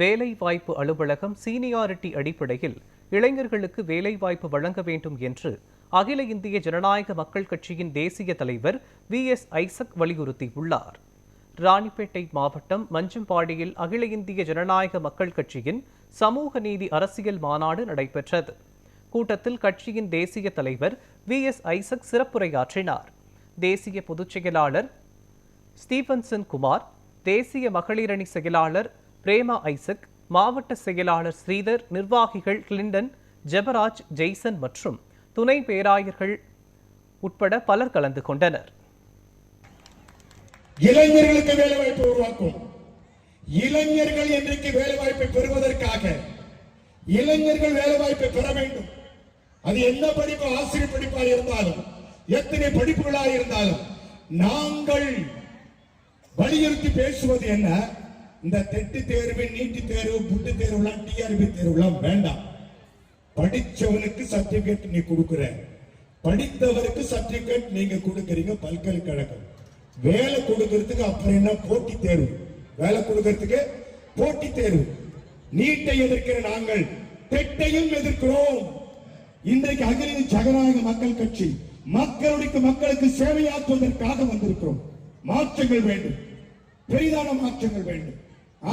வேலைவாய்ப்பு அலுவலகம் சீனியாரிட்டி அடிப்படையில் இளைஞர்களுக்கு வேலைவாய்ப்பு வழங்க வேண்டும் என்று அகில இந்திய ஜனநாயக மக்கள் கட்சியின் தேசிய தலைவர் வி எஸ் ஐசக் வலியுறுத்தியுள்ளார். ராணிப்பேட்டை மாவட்டம் மஞ்சம்பாடியில் அகில இந்திய ஜனநாயக மக்கள் கட்சியின் சமூக நீதி அரசியல் மாநாடு நடைபெற்றது. கூட்டத்தில் கட்சியின் தேசிய தலைவர் வி எஸ் ஐசக் சிறப்புரையாற்றினார். தேசிய பொதுச் செயலாளர் ஸ்டீபன்சன் குமார் தேசிய மகளிரணி செயலாளர் பிரேமா ஐசக் மாவட்ட செயலாளர் ஸ்ரீதர் நிர்வாகிகள் கிளிண்டன் ஜெபராஜ் ஜெய்சன் மற்றும் துணை பேராயர்கள் உட்பட பலர் கலந்து கொண்டனர். இளைஞர்களுக்கு வேலை வாய்ப்பு உருவாக்கும். இளைஞர்கள் இன்றைக்கு வேலைவாய்ப்பை பெறுவதற்காக இளைஞர்கள் வேலைவாய்ப்பை பெற வேண்டும். அது என்ன படிப்பு ஆசிரியர் படிப்பாக இருந்தாலும் எத்தனை படிப்புகளாக இருந்தாலும் நாங்கள் வலியுறுத்தி பேசுவது என்ன? இந்த தெட்டு தேர்வு நீட்டு தேர்வு புட்டு தேர்வுலாம் டிஆர்பி தேர்வுலாம் வேண்டாம். படிச்சவனுக்கு சர்டிபிகேட் நீ கொடுக்குற. படித்தவருக்கு சர்டிபிகேட் நீங்க கொடுக்கறீங்க பல்கலைக்கழகம். வேலை கொடுக்கறதுக்கு அப்புறம் என்ன? போட்டி தேர்வு. வேலை கொடுக்கறதுக்கு போட்டி தேர்வு. நீட்டை எதிர்க்கிற நாங்கள் தெட்டையும் எதிர்க்கிறோம். இன்றைக்கு அகில இந்திய ஜனநாயக மக்கள் கட்சி மக்களுடைய மக்களுக்கு சேவையாற்றுவதற்காக வந்திருக்கிறோம். மாற்றங்கள் வேண்டும். பெரிதான மாற்றங்கள் வேண்டும்.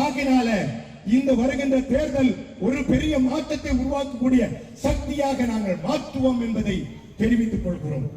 ஆகினால இந்த வருகின்ற தேர்தல் ஒரு பெரிய மாற்றத்தை உருவாக்கக்கூடிய சக்தியாக நாங்கள் மாற்றுவோம் என்பதை தெரிவித்துக் கொள்கிறோம்.